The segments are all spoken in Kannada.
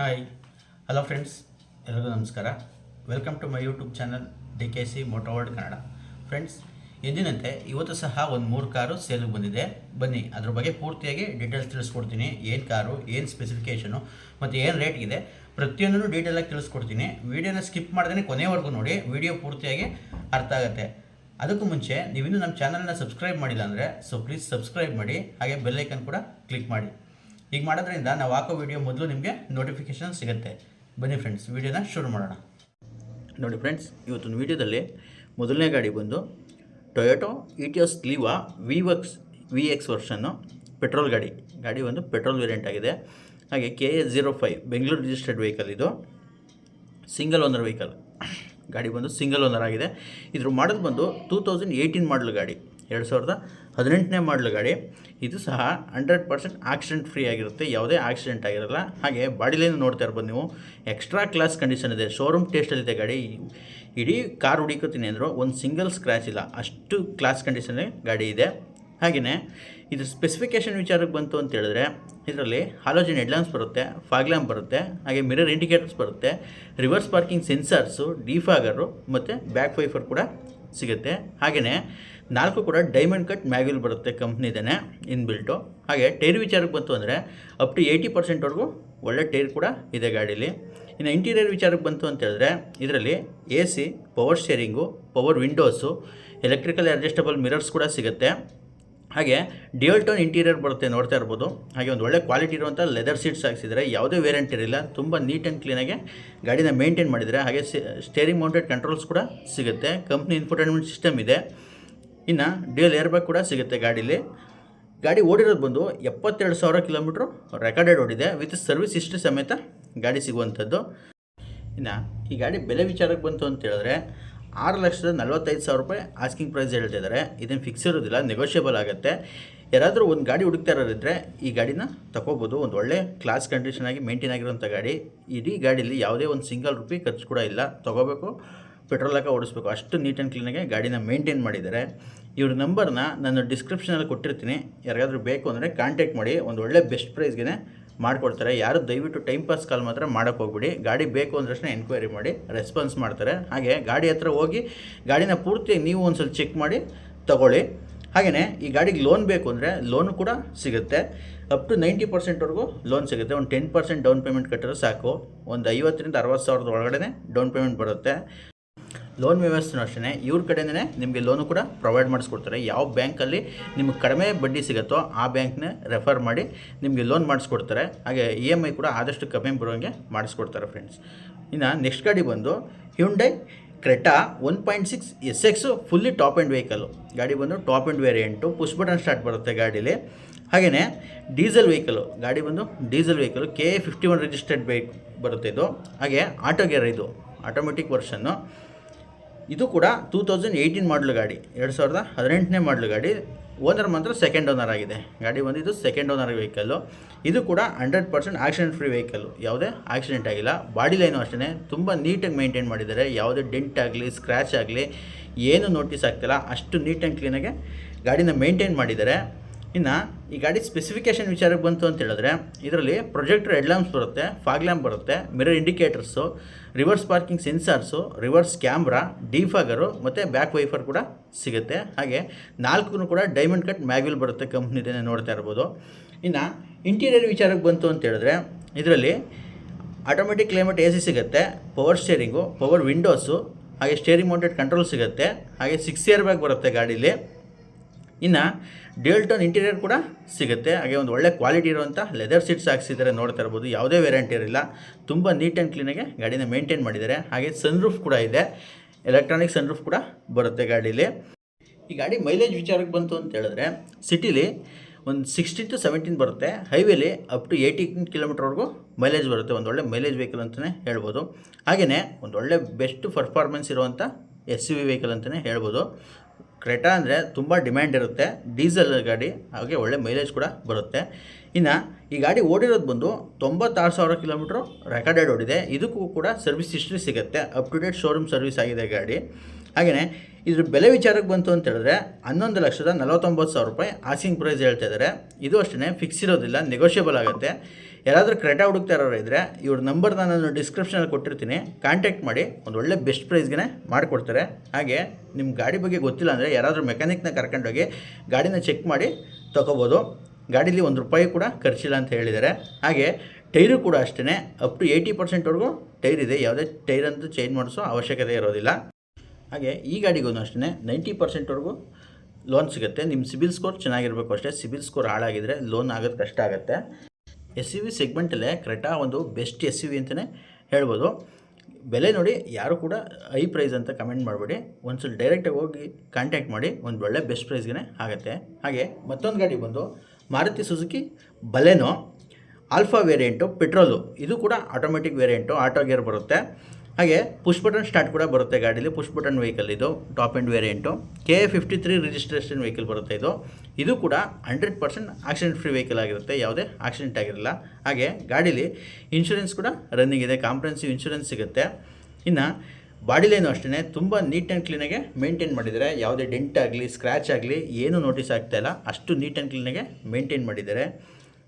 ಹಾಯ್ ಹಲೋ ಫ್ರೆಂಡ್ಸ್ ಎಲ್ಲರಿಗೂ ನಮಸ್ಕಾರ. Welcome to my YouTube channel D K C Motoword Kannada friends ಎಂದಿನಂತೆ ಇವತ್ತು ಸಹ ಒಂದು ಮೂರು ಕಾರು ಸೇಲಿಗೆ ಬಂದಿದೆ. ಬನ್ನಿ, ಅದ್ರ ಬಗ್ಗೆ ಪೂರ್ತಿಯಾಗಿ ಡೀಟೇಲ್ಸ್ ತಿಳಿಸ್ಕೊಡ್ತೀನಿ. ಏನು ಕಾರು, ಏನು ಸ್ಪೆಸಿಫಿಕೇಷನು ಮತ್ತು ಏನು ರೇಟ್ ಇದೆ ಪ್ರತಿಯೊಂದನ್ನು ಡೀಟೇಲಾಗಿ ತಿಳಿಸ್ಕೊಡ್ತೀನಿ. ವೀಡಿಯೋನ ಸ್ಕಿಪ್ ಮಾಡ್ದೇ ಕೊನೆವರೆಗೂ ನೋಡಿ ವಿಡಿಯೋ ಪೂರ್ತಿಯಾಗಿ ಅರ್ಥ ಆಗುತ್ತೆ. ಅದಕ್ಕೂ ಮುಂಚೆ, ನೀವಿನ್ನೂ ನಮ್ಮ ಚಾನಲ್ನ ಸಬ್ಸ್ಕ್ರೈಬ್ ಮಾಡಿಲ್ಲ ಅಂದರೆ ಸೊ ಪ್ಲೀಸ್ ಸಬ್ಸ್ಕ್ರೈಬ್ ಮಾಡಿ, ಹಾಗೆ ಬೆಲ್ಲೈಕನ್ ಕೂಡ ಕ್ಲಿಕ್ ಮಾಡಿ. ಈಗ ಮಾಡೋದ್ರಿಂದ ನಾವು ಹಾಕೋ ವಿಡಿಯೋ ಮೊದಲು ನಿಮಗೆ ನೋಟಿಫಿಕೇಶನ್ ಸಿಗುತ್ತೆ. ಬನ್ನಿ ಫ್ರೆಂಡ್ಸ್ ವಿಡಿಯೋನ ಶುರು ಮಾಡೋಣ. ನೋಡಿ ಫ್ರೆಂಡ್ಸ್ ಇವತ್ತೊಂದು ವಿಡಿಯೋದಲ್ಲಿ ಮೊದಲನೇ ಗಾಡಿ ಬಂದು ಟೊಯೋಟೊ ಇಟಿಯೋಸ್ ಲೀವಾ ವಿ ವಕ್ಸ್ ವಿ ಎಕ್ಸ್ ವರ್ಷನ್ನು ಪೆಟ್ರೋಲ್ ಗಾಡಿ. ಗಾಡಿ ಒಂದು ಪೆಟ್ರೋಲ್ ವೇರಿಯಂಟ್ ಆಗಿದೆ. ಹಾಗೆ K S zero five Bengaluru registered vehicle ಇದು. ಸಿಂಗಲ್ ಓನರ್ ವೆಹಿಕಲ್ ಗಾಡಿ ಬಂದು ಸಿಂಗಲ್ ಓನರ್ ಆಗಿದೆ. ಇದ್ರ ಮಾಡೋದು ಬಂದು ಟೂ ತೌಸಂಡ್ ಏಯ್ಟೀನ್ ಮಾಡಲ್ ಗಾಡಿ. ಎರಡು ಸಾವಿರದ ಹದಿನೆಂಟನೇ ಮಾಡಲ್ ಗಾಡಿ. ಇದು ಸಹ ಹಂಡ್ರೆಡ್ ಪರ್ಸೆಂಟ್ ಆಕ್ಸಿಡೆಂಟ್ ಫ್ರೀ ಆಗಿರುತ್ತೆ, ಯಾವುದೇ ಆಕ್ಸಿಡೆಂಟ್ ಆಗಿರಲ್ಲ. ಹಾಗೆ ಬಾಡಿ ಲೈನ್ ನೋಡ್ತಾ ಇರ್ಬೋದು ನೀವು, ಎಕ್ಸ್ಟ್ರಾ ಕ್ಲಾಸ್ ಕಂಡೀಷನ್ ಇದೆ ಶೋರೂಮ್ ಟೇಸ್ಟಲ್ಲಿದೆ ಗಾಡಿ. ಇಡೀ ಕಾರ್ ಹುಡುಕೋತೀನಿ ಅಂದರು ಒಂದು ಸಿಂಗಲ್ ಸ್ಕ್ರ್ಯಾಚ್ ಇಲ್ಲ, ಅಷ್ಟು ಕ್ಲಾಸ್ ಕಂಡೀಷನ್ ಗಾಡಿ ಇದೆ. ಹಾಗೆಯೇ ಇದು ಸ್ಪೆಸಿಫಿಕೇಷನ್ ವಿಚಾರಕ್ಕೆ ಬಂತು ಅಂತ ಹೇಳಿದ್ರೆ, ಇದರಲ್ಲಿ ಹಾಲೋಜಿನ್ ಹೆಡ್ಲ್ಯಾಂಪ್ಸ್ ಬರುತ್ತೆ ಫಾಗ್ಲ್ಯಾಂಪ್ ಬರುತ್ತೆ, ಹಾಗೆ ಮಿರರ್ ಇಂಡಿಕೇಟರ್ಸ್ ಬರುತ್ತೆ ರಿವರ್ಸ್ ಪಾರ್ಕಿಂಗ್ ಸೆನ್ಸರ್ಸು ಡಿಫಾಗರು ಮತ್ತು ಬ್ಯಾಕ್ ವೈಫರ್ ಕೂಡ ಸಿಗುತ್ತೆ. ಹಾಗೆಯೇ ನಾಲ್ಕು ಕೂಡ ಡೈಮಂಡ್ ಕಟ್ ಮ್ಯಾಗ್ಯೂಲ್ ಬರುತ್ತೆ ಕಂಪ್ನಿದೇನೆ ಇನ್ಬಿಲ್ಟು ಹಾಗೆ ಟೈರ್ ವಿಚಾರಕ್ಕೆ ಬಂತು ಅಂದರೆ ಅಪ್ ಟು ಏಯ್ಟಿ ಪರ್ಸೆಂಟ್ವರೆಗೂ ಒಳ್ಳೆ ಟೈರ್ ಕೂಡ ಇದೆ ಗಾಡೀಲಿ. ಇನ್ನು ಇಂಟೀರಿಯರ್ ವಿಚಾರಕ್ಕೆ ಬಂತು ಅಂತ ಹೇಳಿದ್ರೆ, ಇದರಲ್ಲಿ A C power steering power windows electrical adjustable mirrors ಕೂಡ ಸಿಗುತ್ತೆ. ಹಾಗೆ ಡಿಯಲ್ ಟೋನ್ ಇಂಟೀರಿಯರ್ ಬರುತ್ತೆ ನೋಡ್ತಾ ಇರ್ಬೋದು. ಹಾಗೆ ಒಂದು ಒಳ್ಳೆ ಕ್ವಾಲಿಟಿ ಇರುವಂಥ ಲೆದರ್ ಸೀಟ್ಸ್ ಹಾಕ್ಸಿದ್ರೆ ಯಾವುದೇ ವೇರೆಂಟ್ ಇರಲಿಲ್ಲ. ತುಂಬ ನೀಟ್ ಆ್ಯಂಡ್ ಕ್ಲೀನಾಗಿ ಗಾಡಿನ ಮೇಂಟೈನ್ ಮಾಡಿದರೆ ಹಾಗೆ ಸ್ಟೇರಿಂಗ್ ಮೌಂಟೆಡ್ ಕಂಟ್ರೋಲ್ಸ್ ಕೂಡ ಸಿಗುತ್ತೆ. ಕಂಪ್ನಿ ಇನ್ಫೋಟೈನ್ಮೆಂಟ್ ಸಿಸ್ಟಮ್ ಇದೆ. ಇನ್ನು ಡಿಯಲ್ ಏರ್ಬ್ಯಾಗ್ ಕೂಡ ಸಿಗುತ್ತೆ ಗಾಡೀಲಿ. ಗಾಡಿ ಓಡಿರೋದು ಬಂದು ಎಪ್ಪತ್ತೆರಡು ಸಾವಿರ ಕಿಲೋಮೀಟ್ರು ರೆಕಾರ್ಡೆಡ್ ಓಡಿದೆ. ವಿತ್ ಸರ್ವಿಸ್ ಹಿಸ್ಟ್ರಿ ಸಮೇತ ಗಾಡಿ ಸಿಗುವಂಥದ್ದು. ಇನ್ನು ಈ ಗಾಡಿ ಬೆಲೆ ವಿಚಾರಕ್ಕೆ ಬಂತು ಅಂತ ಹೇಳಿದ್ರೆ ಆರು ಲಕ್ಷದ ನಲ್ವತ್ತೈದು ಸಾವಿರ ರೂಪಾಯಿ ಆಸ್ಕಿಂಗ್ ಪ್ರೈಸ್ ಹೇಳ್ತಿದ್ದಾರೆ ಇದನ್ನು ಫಿಕ್ಸ್ ಇರೋದಿಲ್ಲ ನೆಗೋಷಿಯಬಲ್ ಆಗುತ್ತೆ. ಯಾರಾದರೂ ಒಂದು ಗಾಡಿ ಹುಡುಕ್ತಾ ಇರೋರಿದ್ದರೆ ಈ ಗಾಡಿನ ತಗೋಬೋದು. ಒಂದು ಒಳ್ಳೆ ಕ್ಲಾಸ್ ಕಂಡೀಷನ್ ಆಗಿ ಮೇಂಟೈನ್ ಆಗಿರೋಂಥ ಗಾಡಿ. ಇಡೀ ಗಾಡೀಲಿ ಯಾವುದೇ ಒಂದು ಸಿಂಗಲ್ ರುಪಿ ಖರ್ಚು ಕೂಡ ಇಲ್ಲ. ತೊಗೋಬೇಕು. ಪೆಟ್ರೋಲ್ ಹಾಕಿ ಓಡಿಸ್ಬೇಕು. ಅಷ್ಟು ನೀಟ್ ಆ್ಯಂಡ್ ಕ್ಲೀನಾಗಿ ಗಾಡಿನ ಮೇಂಟೈನ್ ಮಾಡಿದ್ದಾರೆ. ಇವ್ರ ನಂಬರ್ನ ನಾನು ಡಿಸ್ಕ್ರಿಪ್ಷನಲ್ಲಿ ಕೊಟ್ಟಿರ್ತೀನಿ. ಯಾರಿಗಾದರೂ ಬೇಕು ಅಂದರೆ ಕಾಂಟ್ಯಾಕ್ಟ್ ಮಾಡಿ, ಒಂದು ಒಳ್ಳೆ ಬೆಸ್ಟ್ ಪ್ರೈಸ್ಗೆ ಮಾಡಿಕೊಡ್ತಾರೆ. ಯಾರು ದಯವಿಟ್ಟು ಟೈಮ್ ಪಾಸ್ ಕಾಲ್ ಮಾತ್ರ ಮಾಡೋಕ್ಕೆ ಹೋಗ್ಬಿಡಿ. ಗಾಡಿ ಬೇಕು ಅಂದ್ರಷ್ಟೇ ಎನ್ಕ್ವೈರಿ ಮಾಡಿ ರೆಸ್ಪಾನ್ಸ್ ಮಾಡ್ತಾರೆ. ಹಾಗೆ ಗಾಡಿ ಹತ್ರ ಹೋಗಿ ಗಾಡಿನ ಪೂರ್ತಿ ನೀವು ಒಂದು ಸ್ವಲ್ಪ ಚೆಕ್ ಮಾಡಿ, ತಗೊಳ್ಳಿ. ಹಾಗೆಯೇ ಈ ಗಾಡಿಗೆ ಲೋನ್ ಬೇಕು ಅಂದರೆ ಲೋನು ಕೂಡ ಸಿಗುತ್ತೆ. ಅಪ್ ಟು ನೈಂಟಿ ಪರ್ಸೆಂಟ್ವರೆಗೂ ಲೋನ್ ಸಿಗುತ್ತೆ. ಒಂದು ಟೆನ್ ಪರ್ಸೆಂಟ್ ಡೌನ್ ಪೇಮೆಂಟ್ ಕಟ್ಟಿದ್ರೆ ಸಾಕು. ಒಂದು ಐವತ್ತರಿಂದ ಅರವತ್ತು ಸಾವಿರದ ಒಳಗಡೆ ಡೌನ್ ಪೇಮೆಂಟ್ ಬರುತ್ತೆ. ಲೋನ್ ವ್ಯವಸ್ಥೆನೂ ಅಷ್ಟೇ ಇವ್ರ ಕಡೆಯಿಂದನೇ ನಿಮಗೆ ಲೋನು ಕೂಡ ಪ್ರೊವೈಡ್ ಮಾಡಿಸ್ಕೊಡ್ತಾರೆ. ಯಾವ ಬ್ಯಾಂಕಲ್ಲಿ ನಿಮಗೆ ಕಡಿಮೆ ಬಡ್ಡಿ ಸಿಗುತ್ತೋ ಆ ಬ್ಯಾಂಕ್ನ ರೆಫರ್ ಮಾಡಿ ನಿಮಗೆ ಲೋನ್ ಮಾಡಿಸ್ಕೊಡ್ತಾರೆ. ಹಾಗೆ ಇ ಎಂ ಐ ಕೂಡ ಆದಷ್ಟು ಕಮ್ಮಿ ಬರೋಂಗೆ ಮಾಡಿಸ್ಕೊಡ್ತಾರೆ ಫ್ರೆಂಡ್ಸ್ ಇನ್ನು ನೆಕ್ಸ್ಟ್ ಗಾಡಿ ಬಂದು Hyundai Creta one point six S X fully top end vehicle ಗಾಡಿ ಬಂದು top end variant push button start ಬರುತ್ತೆ ಗಾಡೀಲಿ. ಹಾಗೆಯೇ ಡೀಸೆಲ್ ವೆಹಿಕಲು ಗಾಡಿ ಬಂದು diesel vehicle K A fifty one registered bike ಬರುತ್ತೆ ಇದು. ಹಾಗೆ ಆಟೋ ಗೇರ್ ಇದು ಆಟೋಮೆಟಿಕ್ ವರ್ಷನ್ನು ಇದು ಕೂಡ ಟೂ ತೌಸಂಡ್ ಏಯ್ಟೀನ್ ಮಾಡಲು ಗಾಡಿ, ಎರಡು ಸಾವಿರದ ಹದಿನೆಂಟನೇ ಮಾಡಲು ಗಾಡಿ. ಓನರ್ ಮಾತ್ರ ಸೆಕೆಂಡ್ ಓನರ್ ಆಗಿದೆ. ಗಾಡಿ ಬಂದಿದ್ದು ಸೆಕೆಂಡ್ ಓನರ್ ವೆಹಿಕಲ್ಲು ಇದು ಕೂಡ hundred percent accident free vehicle ಯಾವುದೇ ಆಕ್ಸಿಡೆಂಟ್ ಆಗಿಲ್ಲ. ಬಾಡಿ ಲೈನು ಅಷ್ಟೇ ತುಂಬ ನೀಟಾಗಿ ಮೇಂಟೈನ್ ಮಾಡಿದ್ದಾರೆ. ಯಾವುದೇ ಡೆಂಟ್ ಆಗಲಿ ಸ್ಕ್ರ್ಯಾಚ್ ಆಗಲಿ, ಏನು ನೋಟಿಸ್ ಆಗ್ತಿಲ್ಲ. ಅಷ್ಟು ನೀಟ್ ಆ್ಯಂಡ್ ಕ್ಲೀನಾಗಿ ಗಾಡಿನ ಮೇಂಟೈನ್ ಮಾಡಿದ್ದಾರೆ. ಇನ್ನು ಈ ಗಾಡಿ ಸ್ಪೆಸಿಫಿಕೇಷನ್ ವಿಚಾರಕ್ಕೆ ಬಂತು ಅಂತ ಹೇಳಿದ್ರೆ, ಇದರಲ್ಲಿ ಪ್ರೊಜೆಕ್ಟರ್ ಹೆಡ್ಲ್ಯಾಂಪ್ಸ್ ಬರುತ್ತೆ ಫಾಗ್ ಲ್ಯಾಂಪ್ ಬರುತ್ತೆ mirror indicators reverse parking sensors reverse camera defogger ಮತ್ತು ಬ್ಯಾಕ್ ವೈಫರ್ ಕೂಡ ಸಿಗುತ್ತೆ. ಹಾಗೆ ನಾಲ್ಕು ಕೂಡ ಡೈಮಂಡ್ ಕಟ್ ಮ್ಯಾಗ್ವಿಲ್ ಬರುತ್ತೆ ಕಂಪ್ನಿದೇ ನೋಡ್ತಾ ಇರ್ಬೋದು. ಇನ್ನು ಇಂಟೀರಿಯರ್ ವಿಚಾರಕ್ಕೆ ಬಂತು ಅಂತ ಹೇಳಿದ್ರೆ, ಇದರಲ್ಲಿ ಆಟೋಮೆಟಿಕ್ ಕ್ಲೈಮೇಟ್ ಎ ಸಿ ಸಿಗುತ್ತೆ ಪವರ್ ಸ್ಟೇರಿಂಗು ಪವರ್ ವಿಂಡೋಸು ಹಾಗೆ ಸ್ಟೇರಿಂಗ್ ಮೌಂಟೆಡ್ ಕಂಟ್ರೋಲ್ ಸಿಗುತ್ತೆ, ಹಾಗೆ ಸಿಕ್ಸ್ ಇಯರ್ ಬ್ಯಾಗ್ ಬರುತ್ತೆ ಗಾಡೀಲಿ. ಇನ್ನು ಡೇಲ್ಟೋನ್ ಟೋನ್ ಇಂಟೀರಿಯರ್ ಕೂಡ ಸಿಗುತ್ತೆ. ಹಾಗೆ ಒಂದು ಒಳ್ಳೆ ಕ್ವಾಲಿಟಿ ಇರುವಂಥ ಲೆದರ್ ಸೀಟ್ಸ್ ಹಾಕ್ಸಿದ್ದಾರೆ ನೋಡ್ತಾ ಇರ್ಬೋದು. ಯಾವುದೇ ವೆರೈಂಟಿ ಇರಲಿಲ್ಲ ತುಂಬ ನೀಟ್ ಆ್ಯಂಡ್ ಕ್ಲೀನಾಗೆ ಗಾಡಿನ ಮೇಂಟೈನ್ ಮಾಡಿದ್ದಾರೆ. ಹಾಗೆ ಸನ್ರೂಫ್ ಕೂಡ ಇದೆ. ಎಲೆಕ್ಟ್ರಾನಿಕ್ ಸನ್ರೂಫ್ ಕೂಡ ಬರುತ್ತೆ ಗಾಡೀಲಿ. ಈ ಗಾಡಿ ಮೈಲೇಜ್ ವಿಚಾರಕ್ಕೆ ಬಂತು ಅಂತ ಹೇಳಿದ್ರೆ ಸಿಟಿಲಿ ಒಂದು ಸಿಕ್ಸ್ಟೀನ್ ಟು ಸೆವೆಂಟೀನ್ ಬರುತ್ತೆ. ಹೈವೇಲಿ ಅಪ್ ಟು ಏಯ್ಟೀನ್ ಕಿಲೋಮೀಟರ್ವರೆಗೂ ಮೈಲೇಜ್ ಬರುತ್ತೆ. ಒಂದು ಒಳ್ಳೆ ಮೈಲೇಜ್ ವೆಹಿಕಲ್ ಅಂತಲೇ ಹೇಳ್ಬೋದು. ಹಾಗೆಯೇ ಒಂದು ಒಳ್ಳೆ ಬೆಸ್ಟ್ ಪರ್ಫಾರ್ಮೆನ್ಸ್ ಇರುವಂಥ ಎಸ್ ಯು ವಿ ವೆಹಿಕಲ್ ಅಂತಲೇ ಹೇಳ್ಬೋದು. ಕ್ರೆಟಾ ಅಂದರೆ ತುಂಬ ಡಿಮ್ಯಾಂಡ್ ಇರುತ್ತೆ, ಡೀಸೆಲ್ ಗಾಡಿ, ಹಾಗೆ ಒಳ್ಳೆ ಮೈಲೇಜ್ ಕೂಡ ಬರುತ್ತೆ. ಇನ್ನು ಈ ಗಾಡಿ ಓಡಿರೋದು ಬಂದು ತೊಂಬತ್ತಾರು ಸಾವಿರ ಕಿಲೋಮೀಟ್ರು ರೆಕಾರ್ಡೆಡ್ ಓಡಿದೆ. ಇದಕ್ಕೂ ಕೂಡ ಸರ್ವಿಸ್ ಹಿಸ್ಟ್ರಿ ಸಿಗುತ್ತೆ. Up to date showroom service ಆಗಿದೆ ಗಾಡಿ. ಹಾಗೆಯೇ ಇದ್ರ ಬೆಲೆ ವಿಚಾರಕ್ಕೆ ಬಂತು ಅಂತ ಹೇಳಿದ್ರೆ, ಹನ್ನೊಂದು ಲಕ್ಷದ ನಲವತ್ತೊಂಬತ್ತು ಸಾವಿರ ರೂಪಾಯಿ ಆಸಿಂಗ್ ಪ್ರೈಸ್ ಹೇಳ್ತಾ ಇದ್ದಾರೆ ಇದು ಅಷ್ಟೇ ಫಿಕ್ಸ್ ಇರೋದಿಲ್ಲ ನೆಗೋಷಿಯಬಲ್ ಆಗುತ್ತೆ. ಯಾರಾದರೂ ಕ್ರೆಟಾ ಹುಡುಕ್ತಾ ಇರೋರು ಇದ್ದರೆ ಇವ್ರ ನಂಬರ್ ನಾನು ಡಿಸ್ಕ್ರಿಪ್ಷನಲ್ಲಿ ಕೊಟ್ಟಿರ್ತೀನಿ. ಕಾಂಟ್ಯಾಕ್ಟ್ ಮಾಡಿ, ಒಂದು ಒಳ್ಳೆ ಬೆಸ್ಟ್ ಪ್ರೈಸ್ಗೆ ಮಾಡಿಕೊಡ್ತಾರೆ. ಹಾಗೆ ನಿಮ್ಮ ಗಾಡಿ ಬಗ್ಗೆ ಗೊತ್ತಿಲ್ಲ ಅಂದರೆ ಯಾರಾದರೂ ಮೆಕ್ಯಾನಿಕ್ನ ಕರ್ಕೊಂಡೋಗಿ ಗಾಡಿನ ಚೆಕ್ ಮಾಡಿ ತೊಗೋಬೋದು. ಗಾಡೀಲಿ ಒಂದು ರೂಪಾಯಿ ಕೂಡ ಖರ್ಚಿಲ್ಲ ಅಂತ ಹೇಳಿದ್ದಾರೆ. ಹಾಗೆ ಟೈರು ಕೂಡ ಅಷ್ಟೇ ಅಪ್ ಟು ಏಯ್ಟಿ ಪರ್ಸೆಂಟ್ವರೆಗೂ ಟೈರ್ ಇದೆ. ಯಾವುದೇ ಟೈರ್ ಅಂತೂ ಚೇಂಜ್ ಮಾಡಿಸೋ ಅವಶ್ಯಕತೆ ಇರೋದಿಲ್ಲ. ಹಾಗೆ ಈ ಗಾಡಿಗೂ ಅಷ್ಟೇ ನೈಂಟಿ ಪರ್ಸೆಂಟ್ವರೆಗೂ ಲೋನ್ ಸಿಗುತ್ತೆ. ನಿಮ್ಮ ಸಿಬಿಲ್ ಸ್ಕೋರ್ ಚೆನ್ನಾಗಿರಬೇಕು ಅಷ್ಟೇ. ಸಿಬಿಲ್ ಸ್ಕೋರ್ ಹಾಳಾಗಿದ್ರೆ ಲೋನ್ ಆಗೋದು ಕಷ್ಟ ಆಗುತ್ತೆ. ಎಸ್ ಸಿ ವಿ ಸೆಗ್ಮೆಂಟಲ್ಲೇ ಕ್ರೆಟಾ ಒಂದು ಬೆಸ್ಟ್ ಎಸ್ ಸಿ ವಿ ಅಂತಲೇ ಹೇಳ್ಬೋದು. ಬೆಲೆ ನೋಡಿ ಯಾರು ಕೂಡ ಹೈ ಪ್ರೈಸ್ ಅಂತ ಕಮೆಂಟ್ ಮಾಡಬೇಡಿ. ಒಂದ್ಸಲ ಡೈರೆಕ್ಟಾಗಿ ಹೋಗಿ ಕಾಂಟ್ಯಾಕ್ಟ್ ಮಾಡಿ, ಒಂದು ಒಳ್ಳೆ ಬೆಸ್ಟ್ ಪ್ರೈಸ್ಗೆ ಆಗುತ್ತೆ. ಹಾಗೆ ಮತ್ತೊಂದು ಗಾಡಿ ಬಂದು Maruti Suzuki Baleno alpha variant petrol ಇದು ಕೂಡ ಆಟೋಮೆಟಿಕ್ ವೇರಿಯೆಂಟು ಆಟೋ ಗೇರ್ ಬರುತ್ತೆ. ಹಾಗೆ ಪುಷ್ ಬಟನ್ ಸ್ಟಾರ್ಟ್ ಕೂಡ ಬರುತ್ತೆ ಗಾಡೀಲಿ. ಪುಷ್ ಬಟನ್ ವೆಹಿಕಲ್ ಇದು top end variant K fifty three registration vehicle ಬರುತ್ತೆ ಇದು. ಇದು ಕೂಡ hundred percent accident free vehicle ಆಗಿರುತ್ತೆ, ಯಾವುದೇ ಆಕ್ಸಿಡೆಂಟ್ ಆಗಿರಲ್ಲ. ಹಾಗೆ ಗಾಡೀಲಿ ಇನ್ಶೂರೆನ್ಸ್ ಕೂಡ ರನ್ನಿಂಗ್ ಇದೆ ಕಾಂಪ್ರೆನ್ಸಿವ್ ಇನ್ಶೂರೆನ್ಸ್ ಸಿಗುತ್ತೆ. ಇನ್ನು ಬಾಡಿಲೇನು ಅಷ್ಟೇ ತುಂಬ ನೀಟ್ ಆ್ಯಂಡ್ ಕ್ಲೀನಾಗೆ ಮೇಂಟೈನ್ ಮಾಡಿದ್ದಾರೆ ಯಾವುದೇ ಡೆಂಟ್ ಆಗಲಿ ಸ್ಕ್ರ್ಯಾಚ್ ಆಗಲಿ, ಏನೂ ನೋಟಿಸ್ ಆಗ್ತಾಯಿಲ್ಲ ಅಷ್ಟು ನೀಟ್ ಆ್ಯಂಡ್ ಕ್ಲೀನಾಗೆ ಮೇಂಟೈನ್ ಮಾಡಿದ್ದಾರೆ.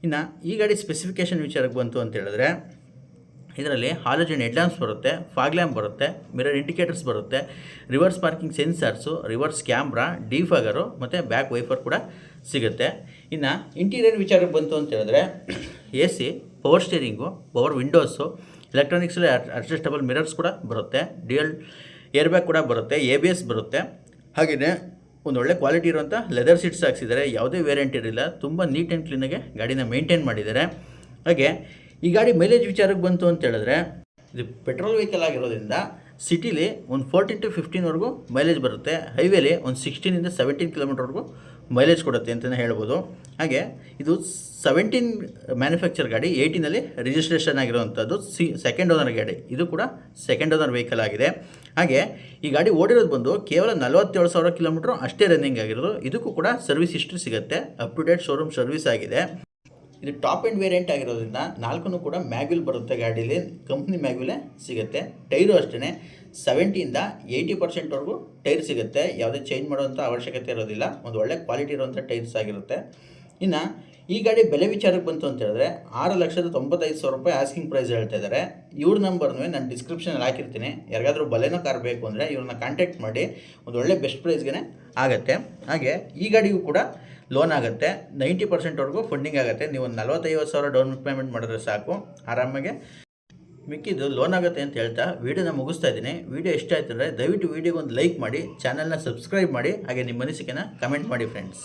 ಇನ್ನು ಈ ಗಾಡಿ ಸ್ಪೆಸಿಫಿಕೇಷನ್ ವಿಚಾರಕ್ಕೆ ಬಂತು ಅಂತ ಹೇಳಿದ್ರೆ ಇದರಲ್ಲಿ ಹಾಲೋಜನ್ ಹೆಡ್ಲ್ಯಾಂಪ್ಸ್ ಬರುತ್ತೆ ಫಾಗ್ ಲ್ಯಾಂಪ್ ಬರುತ್ತೆ ಮಿರರ್ ಇಂಡಿಕೇಟರ್ಸ್ ಬರುತ್ತೆ reverse parking sensors reverse camera defogger ಮತ್ತು ಬ್ಯಾಕ್ ವೈಫರ್ ಕೂಡ ಸಿಗುತ್ತೆ. ಇನ್ನು ಇಂಟೀರಿಯರ್ ವಿಚಾರಕ್ಕೆ ಬಂತು ಅಂತ ಹೇಳಿದ್ರೆ A C power steering power windows ಎಲೆಕ್ಟ್ರಾನಿಕ್ಸಲ್ಲಿ adjustable mirrors ಕೂಡ ಬರುತ್ತೆ ಡಿಯಲ್ ಏರ್ ಬ್ಯಾಗ್ ಕೂಡ ಬರುತ್ತೆ ಎ ಬಿ ಎಸ್ ಬರುತ್ತೆ. ಹಾಗೆಯೇ ಒಂದು ಒಳ್ಳೆ ಕ್ವಾಲಿಟಿ ಇರುವಂಥ ಲೆದರ್ ಸೀಟ್ಸ್ ಹಾಕ್ಸಿದ್ದಾರೆ. ಯಾವುದೇ ವೇರಿಯಂಟ್ ಇರಲಿಲ್ಲ. ತುಂಬ ನೀಟ್ ಆ್ಯಂಡ್ ಕ್ಲೀನಾಗೆ ಗಾಡಿನ ಮೇಂಟೈನ್ ಮಾಡಿದ್ದಾರೆ. ಹಾಗೆ ಈ ಗಾಡಿ ಮೈಲೇಜ್ ವಿಚಾರಕ್ಕೆ ಬಂತು ಅಂತ ಹೇಳಿದ್ರೆ, ಇದು ಪೆಟ್ರೋಲ್ ವೆಹಿಕಲ್ ಆಗಿರೋದ್ರಿಂದ ಸಿಟಿಲಿ ಒಂದು ಫೋರ್ಟೀನ್ ಟು ಫಿಫ್ಟೀನ್ವರೆಗೂ ಮೈಲೇಜ್ ಬರುತ್ತೆ. ಹೈವೇಲಿ ಒಂದು ಸಿಕ್ಸ್ಟೀನಿಂದ ಸೆವೆಂಟೀನ್ ಕಿಲೋಮೀಟರ್ವರೆಗೂ ಮೈಲೇಜ್ ಕೊಡುತ್ತೆ ಅಂತಲೇ ಹೇಳ್ಬೋದು. ಹಾಗೆ ಇದು ಸೆವೆಂಟೀನ್ ಮ್ಯಾನುಫ್ಯಾಕ್ಚರ್ ಗಾಡಿ ಏಯ್ಟೀನಲ್ಲಿ ರಿಜಿಸ್ಟ್ರೇಷನ್ ಆಗಿರುವಂಥದ್ದು ಸಿ ಸೆಕೆಂಡ್ ಓನರ್ ಗಾಡಿ. ಇದು ಕೂಡ ಸೆಕೆಂಡ್ ಓನರ್ ವೆಹಿಕಲ್ ಆಗಿದೆ. ಹಾಗೆ ಈ ಗಾಡಿ ಓಡಿರೋದು ಬಂದು ಕೇವಲ ನಲವತ್ತೇಳು ಸಾವಿರ ಕಿಲೋಮೀಟ್ರ್ ಅಷ್ಟೇ ರನ್ನಿಂಗ್ ಆಗಿರೋದು. ಇದಕ್ಕೂ ಕೂಡ ಸರ್ವಿಸ್ ಹಿಸ್ಟ್ರಿ ಸಿಗುತ್ತೆ. Up to date showroom service ಆಗಿದೆ. ಇದು ಟಾಪ್ ಎಂಡ್ ವೇರಿಯಂಟ್ ಆಗಿರೋದ್ರಿಂದ ನಾಲ್ಕು ಕೂಡ ಮ್ಯಾಗ್ವಿಲ್ ಬರುತ್ತೆ ಗಾಡೀಲಿ. ಕಂಪ್ನಿ ಮ್ಯಾಗ್ವಿಲೇ ಸಿಗುತ್ತೆ. ಟೈರು ಅಷ್ಟೇ ಸೆವೆಂಟಿಯಿಂದ ಏಯ್ಟಿ ಪರ್ಸೆಂಟ್ವರೆಗೂ ಟೈರ್ ಸಿಗುತ್ತೆ. ಯಾವುದೇ ಚೇಂಜ್ ಮಾಡುವಂಥ ಅವಶ್ಯಕತೆ ಇರೋದಿಲ್ಲ. ಒಂದು ಒಳ್ಳೆ ಕ್ವಾಲಿಟಿ ಇರುವಂಥ ಟೈರ್ಸ್ ಆಗಿರುತ್ತೆ. ಇನ್ನು ಈ ಗಾಡಿ ಬೆಲೆ ವಿಚಾರಕ್ಕೆ ಬಂತು ಅಂತ ಹೇಳಿದ್ರೆ ಆರು ಲಕ್ಷದ ತೊಂಬತ್ತೈದು ಸಾವಿರ ರೂಪಾಯಿ ಆಸ್ಕಿಂಗ್ ಪ್ರೈಸ್ ಹೇಳ್ತಾ ಇದ್ದಾರೆ. ಇವ್ರ ನಂಬರ್ನೂ ನಾನು ಡಿಸ್ಕ್ರಿಪ್ಷನಲ್ಲಿ ಹಾಕಿರ್ತೀನಿ. ಯಾರಿಗಾದರೂ ಬಲೆನೋ ಕಾರ್ ಬೇಕು ಅಂದರೆ ಇವ್ರನ್ನ ಕಾಂಟ್ಯಾಕ್ಟ್ ಮಾಡಿ ಒಂದು ಒಳ್ಳೆ ಬೆಸ್ಟ್ ಪ್ರೈಸ್ಗೆ ಆಗುತ್ತೆ. ಹಾಗೆ ಈ ಗಾಡಿಗೂ ಕೂಡ ಲೋನ್ ಆಗುತ್ತೆ. ನೈಂಟಿ ಪರ್ಸೆಂಟ್ವರೆಗೂ ಫಂಡಿಂಗ್ ಆಗುತ್ತೆ. ನೀವು ಒಂದು ನಲ್ವತ್ತೈವತ್ತು ಸಾವಿರ ಡೌನ್ ಪೇಮೆಂಟ್ ಮಾಡಿದ್ರೆ ಸಾಕು. ಆರಾಮಾಗೆ ಮಿಕ್ಕಿದ್ದು ಲೋನ್ ಆಗುತ್ತೆ ಅಂತ ಹೇಳ್ತಾ ವೀಡಿಯೋನ ಮುಗಿಸ್ತಾ ಇದ್ದೀನಿ. ವೀಡಿಯೋ ಇಷ್ಟ ಆಯ್ತು ಅಂದರೆ ದಯವಿಟ್ಟು ವೀಡಿಯೋಗೆ ಒಂದು ಲೈಕ್ ಮಾಡಿ ಚಾನಲ್ನ ಸಬ್ಸ್ಕ್ರೈಬ್ ಮಾಡಿ, ಹಾಗೆ ನಿಮ್ಮ ಅನಿಸಿಕೆನ ಕಮೆಂಟ್ ಮಾಡಿ ಫ್ರೆಂಡ್ಸ್